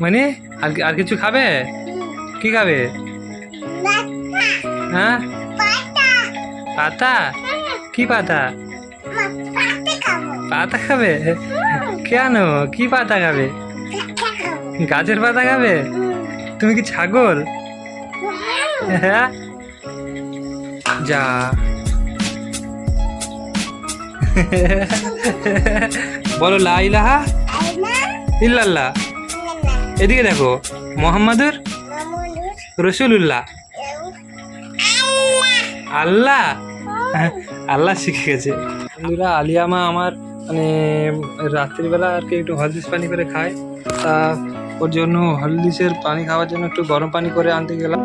মানে আর আর কিছু খাবে? কি খাবে? হ্যাঁ? পাতা? কি পাতা? পাতা খাবে? কেন? কি পাতা খাবে? গাছের পাতা খাবে? তুমি কি ছাগল? হ্যাঁ? যা। বলো লা ইলাহা ইল্লাল্লাহ। এদিকে দেখো, মোহাম্মদুর রসুল্লাহ আল্লাহ? আল্লাহ শিখে গেছে। বন্ধুরা আলিয়া মা আমার মানে রাত্রিবেলা আর কি একটু হলদিস পানি করে খায়। তা ওর জন্য হলদিসের পানি খাওয়ার জন্য একটু গরম পানি করে আনতে গেলাম।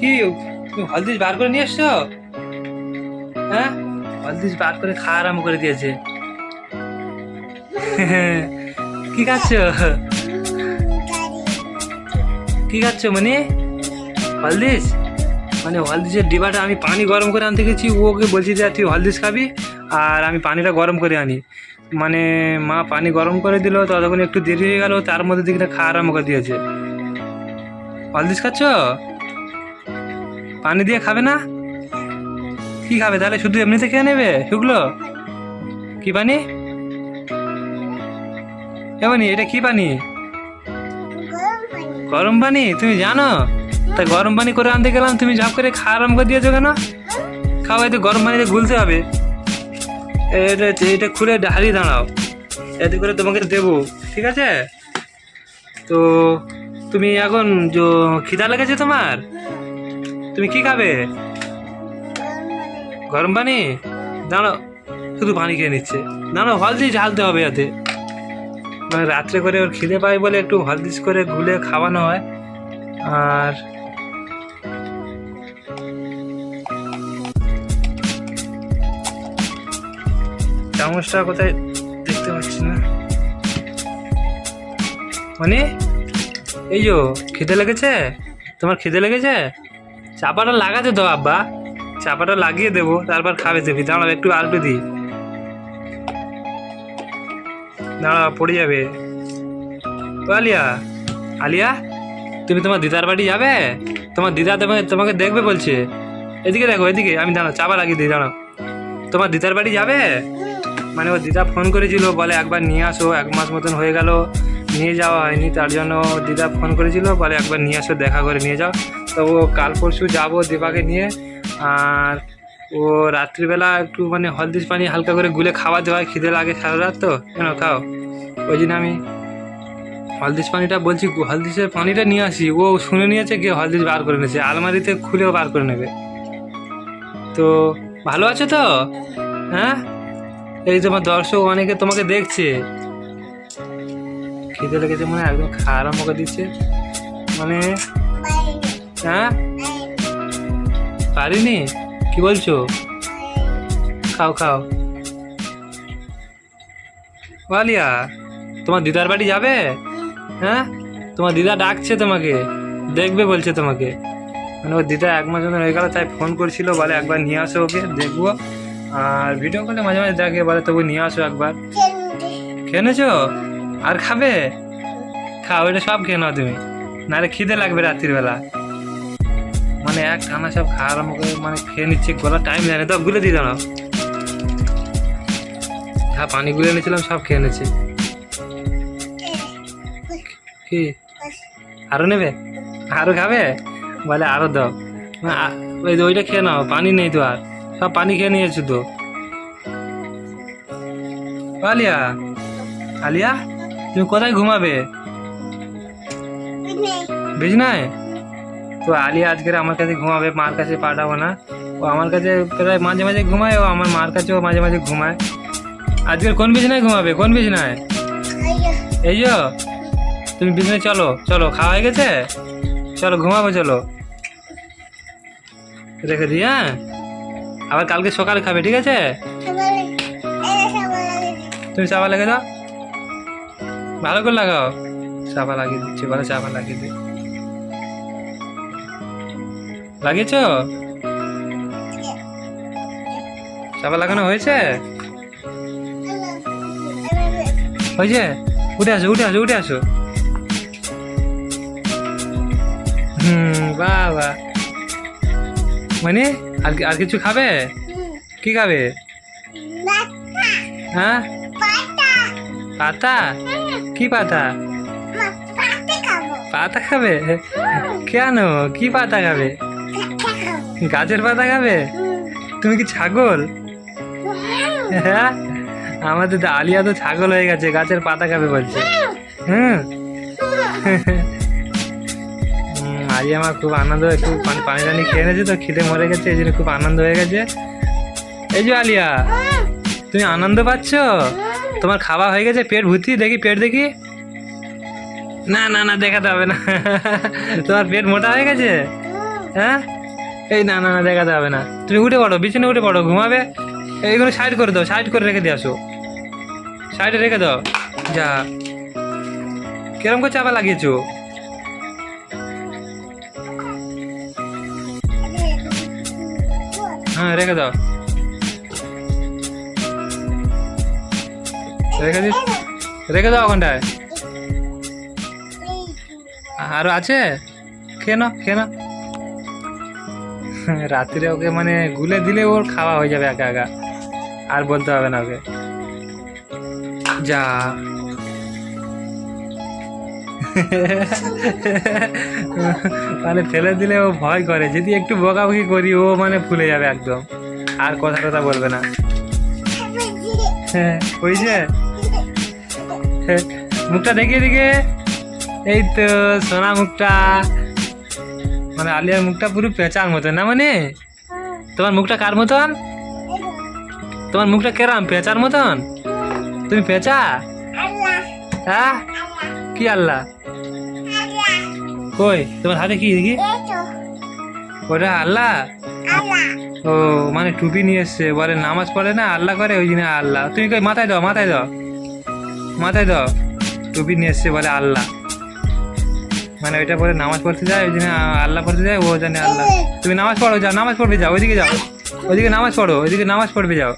কি, তুমি হলদিস বার করে নিয়ে এসছো? হ্যাঁ হলদিস বার করে খাওয়া আরাম করে দিয়েছে। কি খাচ্ছ? কি খাচ্ছ মানে? হলদিস? মানে হলদিসের ডিবাটা আমি পানি গরম করে আনতে গেছি, ওকে বলছি যে তুই হলদিস খাবি আর আমি পানিটা গরম করে আনি। মানে মা পানি গরম করে দিল, ততক্ষণ একটু দেরি হয়ে গেল, তার মধ্যে দিকটা খাওয়া আরম্ভ করে দিয়েছে। হলদিস খাচ্ছ? পানি দিয়ে খাবে না? কি খাবে তাহলে শুধু এমনিতে খেয়ে নেবে? শুকলো? কি পানি? এমনি এটা কি পানি? গরম পানি? তুমি জানো? তা গরম পানি করে আনতে গেলাম, তুমি ঝাপ করে খাওয়া আরম্ভ করে দিয়েছ কেন? খাওয়াই তো গরম পানিতে গুলতে হবে। এটা এটা খুলে হারিয়ে দাঁড়াও। এতে করে তোমাকে দেবো, ঠিক আছে? তো, তুমি এখন খিদা লেগেছে তোমার? তুমি কি খাবে? গরম পানি? দাঁড়াও, শুধু পানি খেয়ে নিচ্ছে। দাঁড়াও, হলদি ঢালতে হবে এতে। মানে রাত্রে করে ওর খিদে পায় বলে একটু হলদিস করে গুলে খাওয়ানো হয়। আর চামচটা কোথায় দেখতে পাচ্ছি না। মানে এই যো খিদে লেগেছে? তোমার খিদে লেগেছে? চাপাটা লাগাতে দাও আব্বা। চাপাটা লাগিয়ে দেবো, তারপর খাবে দেবি। দাঁড়াও, একটু আলটু দিই। দাঁড়া পড়ে যাবে। ও আলিয়া আলিয়া, তুমি তোমার দিদার বাড়ি যাবে? তোমার দিদা তোমাকে তোমাকে দেখবে বলছে। এদিকে দেখো, এদিকে, আমি দাঁড়াও, চাপা লাগিয়ে দিই, দাঁড়াও। তোমার দিদার বাড়ি যাবে? মানে ও দিদা ফোন করেছিল, বলে একবার নিয়ে আসো, এক মাস মতন হয়ে গেল, নিয়ে যাওয়া হয়নি, তার জন্য দিদা ফোন করেছিল, বলে একবার নিয়ে আসো, দেখা করে নিয়ে যাও। তো ও কাল পরশু যাব দীপাকে নিয়ে, আর ও রাত্রিবেলা একটু মানে হলদিস পানি হালকা করে গুলে খাওয়া দেওয়া, খিদে লাগে সারা রাত তো, কেন খাও? ওই জন্য আমি হলদিস পানিটা বলছি হলদিসের পানিটা নিয়ে আসি। ও শুনে নিয়েছে গিয়ে হলদিস বার করে নিয়েছে, আলমারিতে খুলেও বার করে নেবে। তো ভালো আছো তো? হ্যাঁ? এই তোমার দর্শক অনেকে তোমাকে দেখছে। খিদে লেগেছে মানে একদম খাওয়া আরম্ভ দিচ্ছে। মানে হ্যাঁ? পারিনি। কি বলছো? খাও খাও। ওয়ালিয়া, তোমার দিদার বাড়ি যাবে? হ্যাঁ? তোমার দিদা ডাকছে তোমাকে, দেখবে বলছে তোমাকে। মানে ওর দিদা এক মাস হয়ে গেল, তাই ফোন করছিল, বলে একবার নিয়ে আসো ওকে, দেখব। আর ভিডিও কলে মাঝে মাঝে দেখে বলে তবু নিয়ে আসো একবার। খেয়ে নেছো আর খাবে? খাও, এটা সব খেয়ে নাও তুমি। নাহলে খিদে লাগবে রাত্রির বেলা মানে এক খানা সব খাওয়া আরম্ভ করে মানে খেয়ে নিচ্ছে গলা টাইম দেয় না। তো গুলে দিয়ে দাঁড়াও হ্যাঁ পানি গুলে নিয়েছিলাম সব খেয়ে নিচ্ছে। কি? আরও নেবে? আরও খাবে? বলে আরও দাও। ওই ওইটা খেয়ে নাও পানি নেই তো আর। সব পানি খেয়ে নিয়েছো তো। আলিয়া আলিয়া তুমি কোথায় ঘুমাবে? বিছনায়? তো আলিয়া আজকের আমার কাছে ঘুমাবে মার কাছে পাঠাবো না। ও আমার কাছে প্রায় মাঝে মাঝে ঘুমায় ও আমার মার কাছেও মাঝে মাঝে ঘুমায়। আজকের কোন বিছনায় ঘুমাবে? কোন বিছনায়? এই যো তুমি বিছনায় চলো চলো খাওয়া হয়ে গেছে? চলো ঘুমাবো চলো। রেখে দিই হ্যাঁ? আবার কালকে সকালে খাবে ঠিক আছে? তুমি চাপা লাগিয়ে দাও। ভালো করে লাগাও। চাপা লাগিয়ে দিচ্ছি ভালো চাপা লাগিয়ে দিই। লাগিয়েছো? চাপা লাগানো হয়েছে? হয়েছে? উঠে আসো উঠে আসো উঠে আসো। হুম বাহ মানে আর আর কিছু খাবে? কি খাবে? হ্যাঁ? পাতা? কি পাতা? পাতা খাবে? কেন? কি পাতা খাবে? গাছের পাতা খাবে? তুমি কি ছাগল? হ্যাঁ? আমাদের তো আলিয়া তো ছাগল হয়ে গেছে, গাছের পাতা খাবে বলছে। হুম? আলিয়া আমার খুব আনন্দ একটু পানি পানি টানি খেয়ে নিয়েছে তো, খিদে মরে গেছে, এই জন্য খুব আনন্দ হয়ে গেছে। এই যে আলিয়া, তুমি আনন্দ পাচ্ছ? তোমার খাওয়া হয়ে গেছে, পেট ভর্তি? দেখি পেট দেখি। না না না, দেখাতে হবে না। তোমার পেট মোটা হয়ে গেছে? হ্যাঁ? এই না না না, দেখা যাবে না। তুমি উঠে পড়ো বিছানে উঠে পড়ো, ঘুমাবে। এইগুলো সাইড করে দাও সাইড করে রেখে দিয়ে আসো। সাইডে রেখে দাও। যা। কিরম করে চাপা লাগিয়েছো? হ্যাঁ রেখে দাও। রেখে দিস? রেখে দাও ওখানটায়। আরও আছে? কেন কেন রাত্রে ওকে মানে গুলে দিলে ওর খাওয়া হয়ে যাবে একা একা। আর বলতে হবে না ওকে। যা। মানে ফেলে দিলে ও ভয় করে। যদি একটু বকাবকি করি ও মানে ফুলে যাবে একদম। আর কথা কথা বলবে না। হ্যাঁ হয়েছে হ্যাঁ, মুখটা দেখিয়ে দিকে এই তো সোনা মুখটা। মানে আলিয়ার মুখটা পুরো পেঁচার মতন না মানে? তোমার মুখটা কার মতন? তোমার মুখটা কেরাম, পেঁচার মতন? তুমি পেঁচা? হ্যাঁ? কি আল্লাহ? কই, তোমার হাতে কি দেখি? ওটা আল্লাহ? ও মানে টুপি নিয়ে এসছে, বলে নামাজ পড়ে না, আল্লাহ করে, ওই জন্য আল্লাহ। তুমি কই, মাথায় দাও মাথায় দাও। মাথায় দাও। টুপি নিয়ে এসছে, বলে আল্লাহ। মানে ওইটা পরে নামাজ পড়তে যায়, ওই জন্য আল্লাহ পড়তে যায়, ও জানে আল্লাহ। তুমি নামাজ পড়ো, যাও, নামাজ পড়বে, যাও, ওইদিকে যাও। ওইদিকে নামাজ পড়ো, ওইদিকে নামাজ পড়বে, যাও।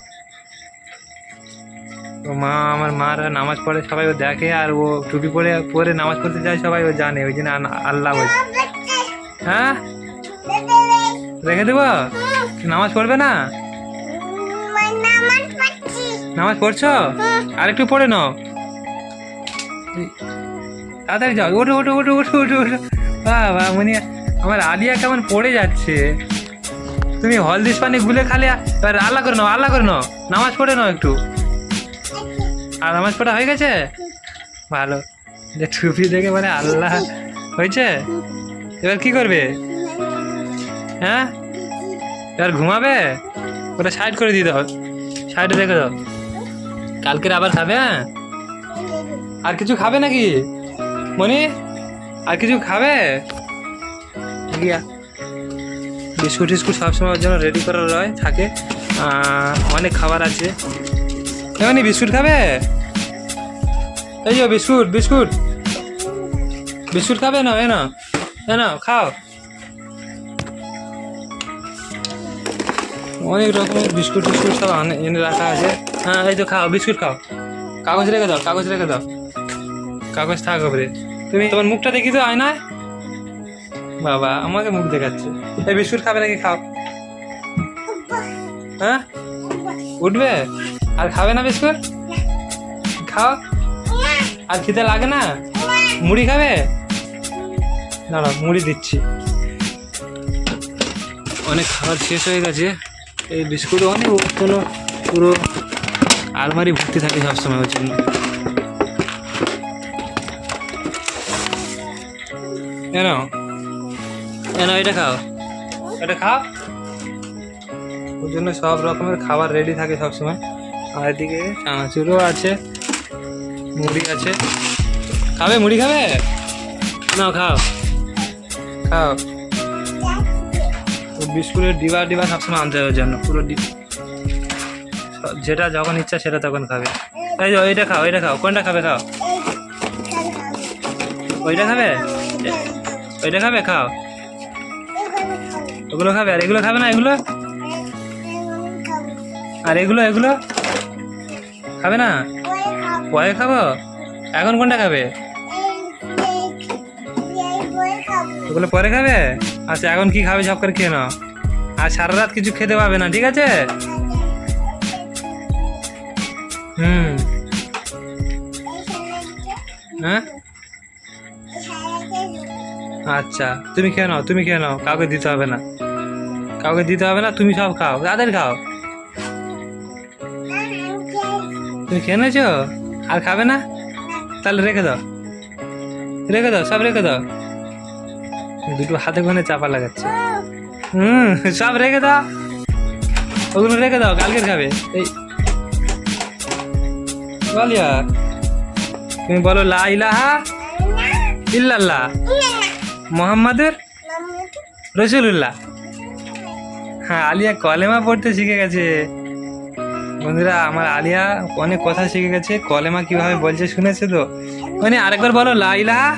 ও মা, আমার মারা নামাজ পড়ে, সবাই ও দেখে, আর ও টুপি পরে পরে নামাজ পড়তে যায়, সবাই ও জানে, ওই জন্য আল্লাহ বলছে হ্যাঁ? রেখে দেবো? নামাজ পড়বে না? নামাজ পড়ছো? আর একটু পড়ে নাও। তাড়াতাড়ি যাও, ওঠো ওঠো ওঠো ওঠো ওঠো ওঠো। বাহ বাহ মানে আমার আলিয়া কেমন পড়ে যাচ্ছে। তুমি হলদিস পানি গুলে খালে, এবার আল্লাহ করে নাও, আল্লাহ করে নাও। নামাজ পড়ে নাও একটু। আর নামাজ পড়া হয়ে গেছে? ভালো। যে টুপি দেখে মানে আল্লাহ। হয়েছে? এবার কি করবে? হ্যাঁ? এবার ঘুমাবে? ওটা সাইড করে দিয়ে দাও। সাইডে রেখে দাও। কালকের আবার খাবে হ্যাঁ? আর কিছু খাবে নাকি? মনি আর কিছু খাবে? গিয়া। বিস্কুট টিস্কুট সবসময় ওর জন্য রেডি করা রয় থাকে। অনেক খাবার আছে। এমনি বিস্কুট খাবে? এই যে বিস্কুট বিস্কুট। বিস্কুট খাবে না এ না এ না খাও। অনেক রকমের বিস্কুট টিস্কুট সব এনে রাখা আছে। হ্যাঁ এই তো খাও বিস্কুট খাও। কাগজ রেখে দাও কাগজ রেখে দাও। কাগজ থাক ওপরে। তুমি তোমার মুখটা দেখি তো আয়নায়। বাবা, আমাকে মুখ দেখাচ্ছে। এই বিস্কুট খাবে নাকি খাও। হ্যাঁ? উঠবে? আর খাবে না বিস্কুট? খাও। আর খিদে লাগে না? মুড়ি খাবে? দাঁড়াও, মুড়ি দিচ্ছি। অনেক খাবার শেষ হয়ে গেছে। এই বিস্কুট অনেক কোনো পুরো আলমারি ভর্তি থাকে সবসময় ওর জন্য। কেন কেন এটা খাও। এটা খাও ওর জন্য সব রকমের খাবার রেডি থাকে সবসময়। আর এদিকে চানাচুরও আছে মুড়ি আছে। খাবে? মুড়ি খাবে? নাও খাও। খাও। বিস্কুটের ডিবা ডিবা সবসময় আনতে হবে জন্য। পুরো যেটা যখন ইচ্ছা সেটা তখন খাবে। এই যে ওইটা খাও ওইটা খাও। কোনটা খাবে খাও? ওইটা খাবে? এ- ওইটা খাবে? খাও। ওগুলো খাবে? আর এগুলো খাবে না? এগুলো? আর এগুলো এগুলো? খাবে না? পরে খাব? এখন কোনটা খাবে? ওগুলো পরে খাবে? আচ্ছা এখন কি খাবে? ঝপ করে খেয়ে নাও। আর সারা রাত কিছু খেতে পাবে না, ঠিক আছে? হুম। হ্যাঁ? আচ্ছা তুমি খেয়ে নাও, তুমি খেয়ে নাও, কাউকে দিতে হবে না। কাউকে দিতে হবে না, তুমি সব খাও তাদের খাও। তুমি খেয়ে নিয়েছো? আর খাবে না? তাহলে রেখে দাও। রেখে দাও, সব রেখে দাও। দুটো হাতে ঘনে চাপা লাগাচ্ছে। হুম, সব রেখে দাও। ওগুলো রেখে দাও, কালকের খাবে। এই। বলিয়া, তুমি বলো লা ইলাহা ইল্লাল্লাহ। মোহাম্মদের? রসুল্লাহ হ্যাঁ আলিয়া কলেমা পড়তে শিখে গেছে। বন্ধুরা আমার আলিয়া অনেক কথা শিখে গেছে। কলেমা কীভাবে বলছে শুনেছে তো? মানে আরেকবার বলো লা ইলাহা?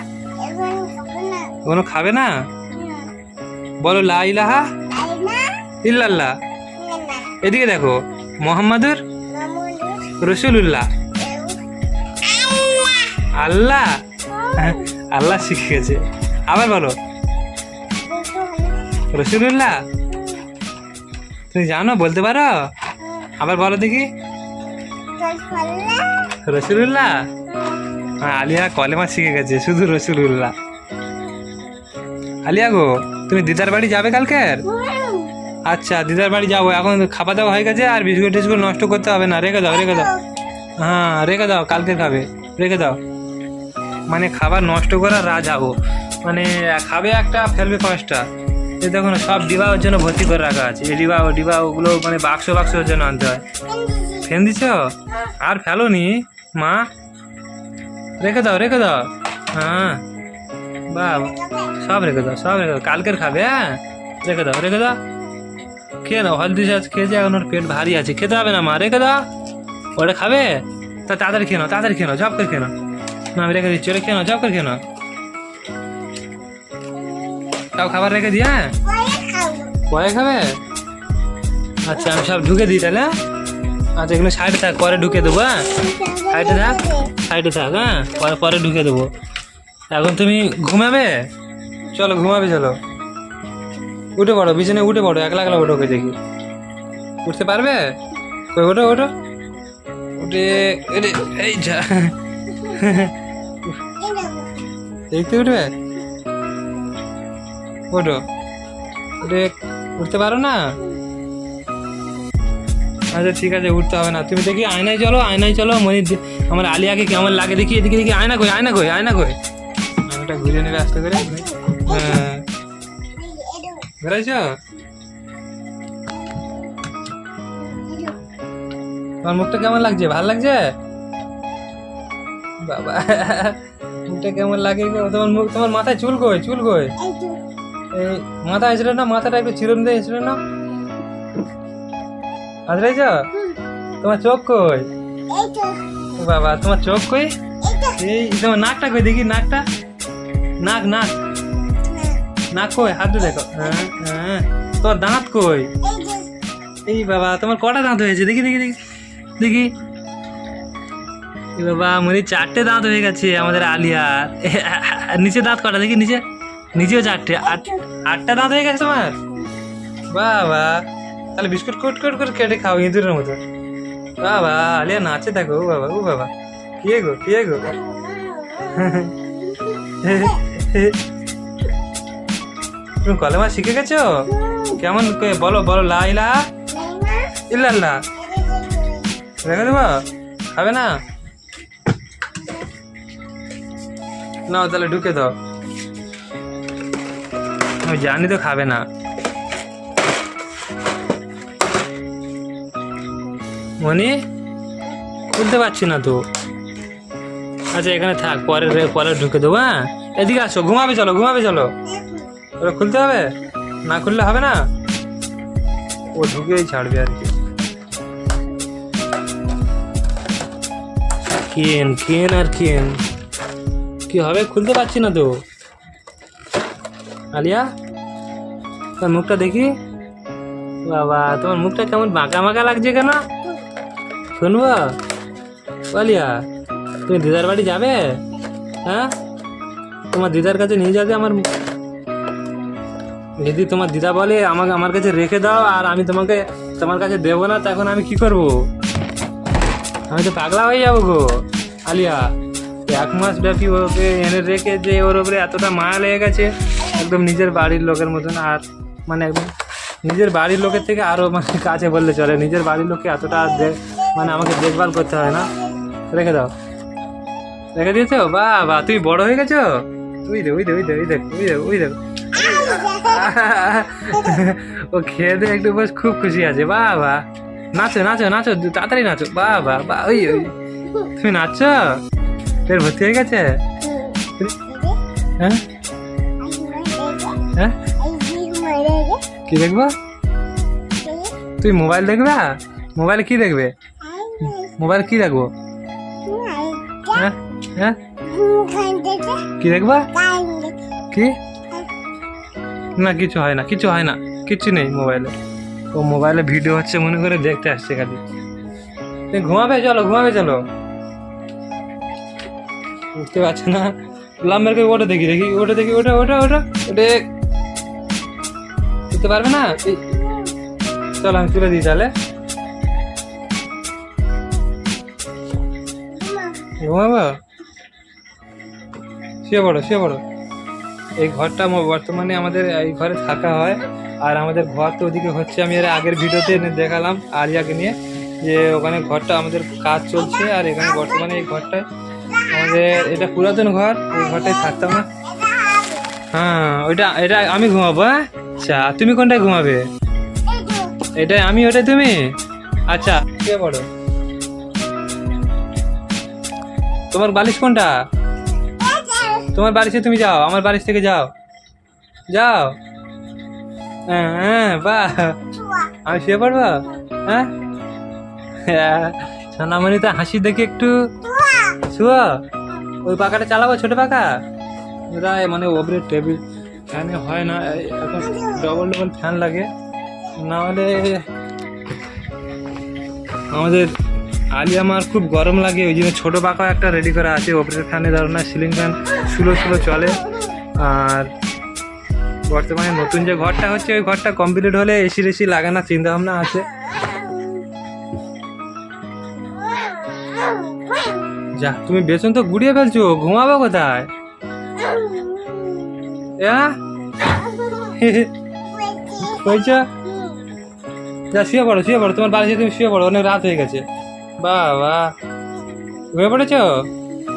কোনো খাবে না? বলো লা ইলাহা ইল্লাল্লাহ। এদিকে দেখো মোহাম্মদুর রসুল্লাহ আল্লাহ? আল্লাহ শিখে গেছে। আবার বলো। রসুল্লাহ তুমি জানো বলতে পারো? আবার বলো দেখি। রসুল্লাহ হ্যাঁ, আলিয়া কলেমা শিখে গেছে শুধু রসুল্লাহ আলিয়া গো তুমি দিদার বাড়ি যাবে কালকের? আচ্ছা দিদার বাড়ি যাব। এখন খাওয়া দাওয়া হয়ে গেছে আর বিস্কুট টিস্কুট নষ্ট করতে হবে না। রেখে দাও রেখে দাও। হ্যাঁ রেখে দাও কালকে খাবে। রেখে দাও। মানে খাবার নষ্ট করার রাজা ও মানে খাবে একটা, ফেলবে পাঁচটা। এই দেখুন, সব ডিবা ওর জন্য ভর্তি করে রাখা আছে। এই ডিবা ও ডিবা ওগুলো মানে বাক্স বাক্স ওর জন্য আনতে হয়। ফেন দিছ? আর ফেলো নি মা? রেখে দাও রেখে দাও। হ্যাঁ। বাহ। সব রেখে দাও, সব রেখে দাও। কালকের খাবে হ্যাঁ? রেখে দাও রেখে দাও। খেয়ে নাও, হলদি সাজ খেয়েছে, এখন ওর পেট ভারী আছে। খেতে হবে না, মা, রেখে দাও। ওটা খাবে? তা তাড়াতাড়ি খেয়ে নাও, তাড়াতাড়ি খেয়ে নাও, ঝপ করে খেয়ে নাও। না, আমি রেখে দিচ্ছি, ওটা খেয়ে নাও, ঝপ করে খেয়ে নাও। তাও খাবার রেখে দিই হ্যাঁ পরে খাবে? আচ্ছা আমি সব ঢুকে দিই তাহলে হ্যাঁ? আচ্ছা এগুলো সাইডে থাক, পরে ঢুকে দেবো হ্যাঁ? সাইডে থাক সাইডে থাক হ্যাঁ? পরে পরে ঢুকে দেবো। এখন তুমি ঘুমাবে? চলো ঘুমাবে, চলো। উঠে পড়ো বিছানে উঠে পড়ো, একলা একলা ওঠো দেখি। উঠতে পারবে? কই ওঠো ওঠো। উঠে এই যা। দেখতে উঠবে? ওঠো উঠে উঠতে পারো না? আচ্ছা ঠিক আছে, উঠতে হবে না। তুমি দেখি আয়নায় চলো আয়নায় চলো। মনি আমার আলিয়াকে কেমন লাগে দেখি, এদিকে দেখি আয়না কই আয়না কই আয়না কই? আয়নাটা ঘুরে নেবে আস্তে করে। হ্যাঁ। ঘুরাইছ? তোমার মুখটা কেমন লাগছে? ভালো লাগছে? বাবা, মুখটা কেমন লাগে তোমার মুখ তোমার মাথায় চুল কই চুল কই? এই মাথা এসে না? মাথাটা একটু চিরন দিয়ে এসে না? আজরাইছ তোমার চোখ কই? বাবা, তোমার চোখ কই? এই তোমার নাকটা কই? দেখি, নাকটা। নাক নাক। নাক কই? হাত দেখো। হ্যাঁ হ্যাঁ। তোমার দাঁত কই? এই বাবা, তোমার কটা দাঁত হয়েছে? দেখি দেখি দেখি। দেখি। বাবা মনে চারটে দাঁত হয়ে গেছে আমাদের আলিয়ার। নিচে দাঁত কটা? দেখি, নিচে। নিচেও চারটে আট আটটা দাঁত হয়ে গেছে তোমার বাবা, তাহলে বিস্কুট কুট কুট করে কেটে খাও ইঁদুরের মতো। বাবা, আলিয়া নাচে দেখো, ও বাবা ও বাবা। কে গো কে গো? তুমি কলেমা শিখে গেছো? কেমন বলো বলো লা ইলাহা ইল্লাল্লাহ রেখে দেবো খাবে না? নাও তাহলে ঢুকে দাও। আমি জানি তো খাবে না। মনি, খুলতে পারছি না তো। আচ্ছা এখানে থাক পরে পরে ঢুকে দেবো হ্যাঁ? এদিকে আসো, ঘুমাবে চলো ঘুমাবে চলো। ওরা খুলতে হবে? না খুললে হবে না? ও ঢুকেই ছাড়বে আর কি। কেন কেন আর কেন কি হবে? খুলতে পারছি না তো। আলিয়া, তোর মুখটা দেখি? বাবা তোমার মুখটা কেমন বাঁকা বাঁকা লাগছে কেন? শুনব? আলিয়া, তুমি দিদার বাড়ি যাবে? হ্যাঁ? তোমার দিদার কাছে নিয়ে যাবে আমার যদি তোমার দিদা বলে, আমাকে আমার কাছে রেখে দাও আর আমি তোমাকে, তোমার কাছে দেবো না, তখন আমি কি করব? আমি তো পাগলা হয়ে যাব গো। আলিয়া, এক মাস ব্যাপী ওকে এনে রেখে যে ওর ওপরে এতটা মায়া লেগে গেছে। একদম নিজের বাড়ির লোকের মতন আর মানে একদম নিজের বাড়ির লোকের থেকে আরও মানে কাছে বললে চলে। নিজের বাড়ির লোককে এতটা দে- মানে আমাকে দেখভাল করতে হয় না। রেখে দাও। রেখে দিয়েছ? বা বা তুমি বড় হয়ে গেছো? ওই দে ওই দে ওই দে ওই দেখ ওই দেখ ওই দেখ। ও খেয়ে দিয়ে একটু বেশ খুব খুশি আছে। বা বা নাচো নাচো নাচো তাড়াতাড়ি নাচো। বা বা বা ওই ওই। তুমি নাচছো? পেট ভর্তি হয়ে গেছে? হ্যাঁ? হ্যাঁ? কি দেখব? তুই মোবাইল দেখবা? মোবাইলে কি দেখবে? মোবাইল কি দেখব? হ্যাঁ? হ্যাঁ? কি দেখবা? কি? না, কিছু হয় না, কিছু হয় না, কিছু নেই মোবাইলে। ও মোবাইলে ভিডিও হচ্ছে মনে করে দেখতে আসছে খালি। তুমি ঘুমাবে? চলো ঘুমাবে, চলো। বুঝতে পারছ না? লাম্বের ওটা দেখি দেখি, ওটা দেখি, ওটা ওটা ওটা ওটা বুঝতে পারবে না? চলো, আমি তুলে দিই তাহলে। ঘুমাবো শুয়ে পড়ো শুয়ে পড়ো। এই ঘরটা বর্তমানে আমাদের, এই ঘরে থাকা হয়। আর আমাদের ঘর তো ওদিকে হচ্ছে, আমি এর আগের ভিডিওতে দেখালাম আরিয়াকে নিয়ে, যে ওখানে ঘরটা আমাদের কাজ চলছে, আর এখানে বর্তমানে এই ঘরটায় আমাদের, এটা পুরাতন ঘর, এই ঘরটায় থাকতাম না। হ্যাঁ ওইটা, এটা আমি ঘুমাবো হ্যাঁ? আচ্ছা তুমি কোনটায় ঘুমাবে? এটাই আমি ওটাই তুমি? আচ্ছা কে পড়ো। তোমার বালিশ কোনটা? তোমার বাড়িতে তুমি যাও আমার বাড়ি থেকে যাও। যাও। হ্যাঁ হ্যাঁ বাহ আমি শুয়ে পড়ব? হ্যাঁ? হ্যাঁ, সোনামণি তো হাসি দেখে একটু শুয়ো। ওই পাখাটা চালাবো ছোট পাখা? ওটা মানে ওপরে টেবিল ফ্যানে হয় না এখন ডবল ডবল ফ্যান লাগে। না হলে আমাদের আলিয়া মার খুব গরম লাগে, ওই জন্য ছোটো পাখা একটা রেডি করা আছে, ওপরের ফ্যানে ধরো না সিলিং ফ্যান সুলো সুলো চলে। আর বর্তমানে নতুন যে ঘরটা হচ্ছে, ওই ঘরটা কমপ্লিট হলে এসি রেসি চিন্তা ভাবনা আছে। যা, তুমি বেসন তো গুড়িয়ে ফেলছো, ঘুমাবো কোথায়? হয়েছে যা শুয়ে পড়ো শুয়ে পড়ো তোমার বাড়িতে তুমি শুয়ে পড়ো অনেক রাত হয়ে গেছে বাহ বাহ ঘুমিয়ে পড়েছো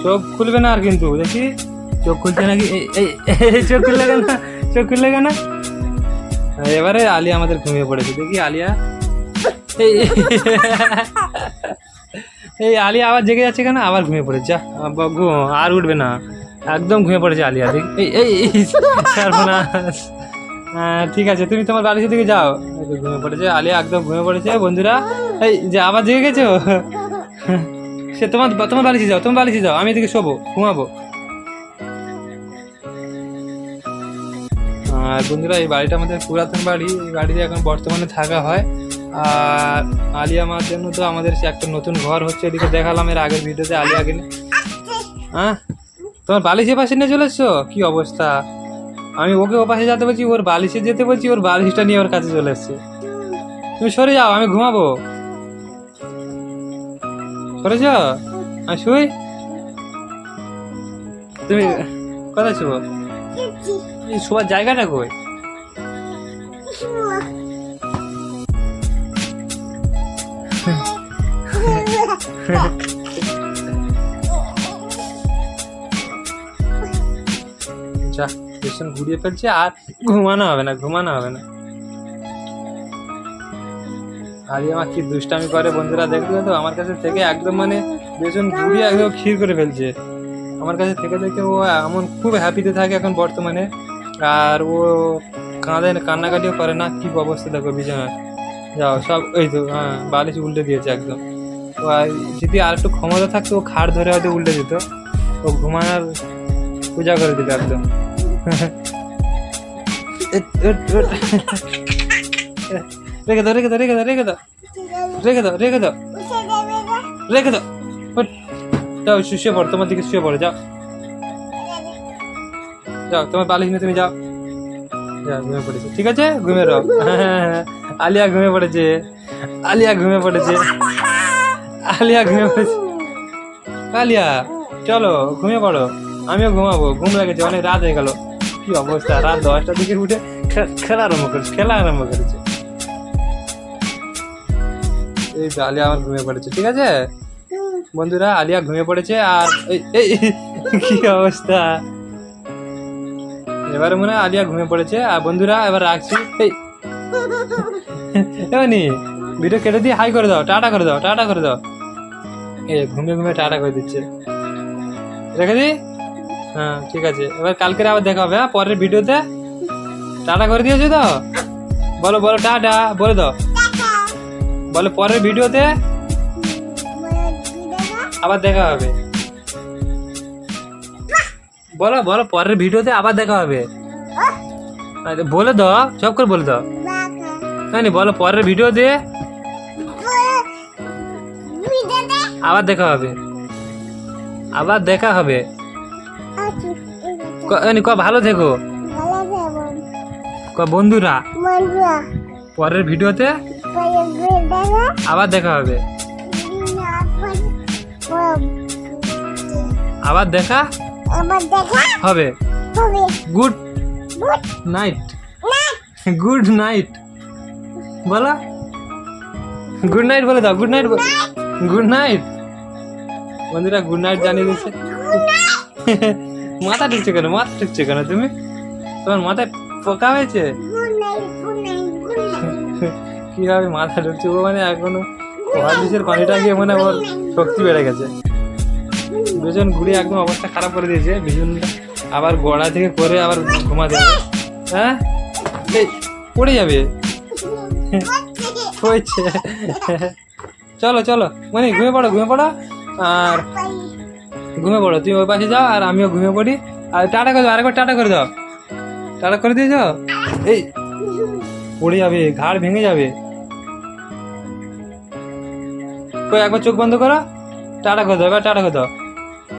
চোখ খুলবে না আর কিন্তু দেখি চোখ খুলছে নাকি চোখ খুললে কেন চোখ খুললে কেন এবারে আলিয়া আমাদের ঘুমিয়ে পড়েছে দেখি আলিয়া এই আলিয়া আবার জেগে যাচ্ছে কেন আবার ঘুমিয়ে পড়েছে যা আর উঠবে না একদম ঘুমিয়ে পড়েছে আলিয়া দেখ। এই এই হ্যাঁ, ঠিক আছে তুমি তোমার বাড়ির দিকে যাও। ঘুমিয়ে পড়েছে আলিয়া একদম ঘুমিয়ে পড়েছে বন্ধুরা। এই যে আবার জেগে গেছো? সে তোমার তোমার বাড়িতে যাও তোমার বাড়িতে যাও আমি এদিকে শোবো ঘুমাবো। আর বন্ধুরা এই বাড়িটা আমাদের পুরাতন বাড়ি এই বাড়িতে এখন বর্তমানে থাকা হয়। আর আলিয়া মার জন্য তো আমাদের একটা নতুন ঘর হচ্ছে এদিকে দেখালাম এর আগের ভিডিওতে আলিয়াকে হ্যাঁ? তোমার বালিশের পাশে নিয়ে চলে এসছো কি অবস্থা? আমি ওকে ও পাশে যেতে বলছি ওর বালিশে যেতে বলছি ওর বালিশটা নিয়ে ওর কাছে চলে এসছে। তুমি সরে যাও আমি ঘুমাবো। সরে যাও। আমি শুই। তুমি কোথায় শুবো? এই শোয়ার জায়গাটা কই? যা ভীষণ ঘুরিয়ে ফেলছে আর ঘুমানো হবে না, ঘুমানো হবে না। আরে আমার কি দুষ্টামি করে বন্ধুরা দেখবে তো? আমার কাছে থেকে একদম মানে ভীষণ ঘুরিয়ে একদম ক্ষীর করে ফেলছে। আমার কাছে থেকে থেকে ও এমন খুব হ্যাপিতে থাকে এখন বর্তমানে। আর ও কাঁদে, কান্নাকাটিও করে না। কি অবস্থা দেখো বিছানার। যাও, সব এই তো হ্যাঁ বালিশ উল্টে দিয়েছে একদম। আর যদি আর একটু ক্ষমতা থাকতো, ও খাট ধরে হয়তো উল্টে দিত। ও ঘুমানোর পূজা করে দিত একদম। রেখে দাও রেখে দাও রেখে দাও রেখে দাও। রেখে দাও রেখে দাও। রেখে দাও। যাও শুয়ে পড়ো, তোমার দিকে শুয়ে পড়ো, যাও। যাও, তোমার বালিশ নিয়ে তুমি যাও। যাও, ঘুমিয়ে পড়েছে। ঠিক আছে? ঘুমিয়ে রও। আলিয়া ঘুমিয়ে পড়েছে। আলিয়া ঘুমিয়ে পড়েছে। আলিয়া ঘুমিয়ে পড়েছে। আলিয়া, চলো, ঘুমিয়ে পড়ো। আমিও ঘুমাবো। ঘুম লাগেছে, অনেক রাত হয়ে গেল। কি অবস্থা? রাত উঠে খেলা আরম্ভ করেছে, খেলা আরম্ভ করেছে। এই আলিয়া আমার ঘুমিয়ে পড়েছে, ঠিক আছে? বন্ধুরা, আলিয়া ঘুমিয়ে পড়েছে আর এই- কি অবস্থা? এবারে মনে হয় আলিয়া ঘুমিয়ে পড়েছে। আর বন্ধুরা, এবার রাখছি। এই এমনি ভিডিও কেটে দিয়ে হাই করে দাও, টাটা করে দাও, টাটা করে দাও। এই ঘুমিয়ে ঘুমিয়ে টাটা করে দিচ্ছে। রেখে দি। হ্যাঁ ঠিক আছে। এবার কালকে আবার দেখা হবে হ্যাঁ? পরের ভিডিওতে। টাটা করে দিয়েছ তো? বলো বলো, টাটা, বলে দাও। বলো, পরের ভিডিওতে আবার দেখা হবে। বলো বলো, পরের ভিডিওতে আবার দেখা হবে। বলে দাও সব করে বলে দাও। না, বলো, পরের ভিডিওতে আবার দেখা হবে। আবার দেখা হবে। ক- ভালো থেকো। ক বন্ধুরা পরের ভিডিওতে আবার দেখা হবে। আবার দেখা হবে। Good night. Good night. বলো। গুড নাইট বলে দাও গুড নাইট গুড নাইট। বন্ধুরা গুড নাইট জানিয়ে দিচ্ছে মাথা ঠুকছে কেন? মাথা ঠুকছে কেন তুমি? তোমার মাথায় পোকা হয়েছে? কীভাবে মাথা ঢুকছে? ও মানে এখনও হরলিক্সের পানিটা গিয়ে মানে ওর শক্তি বেড়ে গেছে। দুজন ঘুরে একদম অবস্থা খারাপ করে দিয়েছে। বিজন আবার গোড়া থেকে করে আবার ঘুমাতে হবে হ্যাঁ? পড়ে যাবে। হয়েছে। চলো চলো। মানে ঘুমিয়ে পড়ো ঘুমিয়ে পড়ো। আর ঘুমিয়ে পড়ো, তুমি ওই পাশে যাও আর আমিও ঘুমে পড়ি। আর টাটা করে দাও, আরেকবার টাটা করে দাও। টাটা করে দিয়ে যাও এই, পড়ে যাবে, ঘাড় ভেঙে যাবে। কই, একবার চোখ বন্ধ করো। টাটা করে দাও, এবার টাটা করে দাও।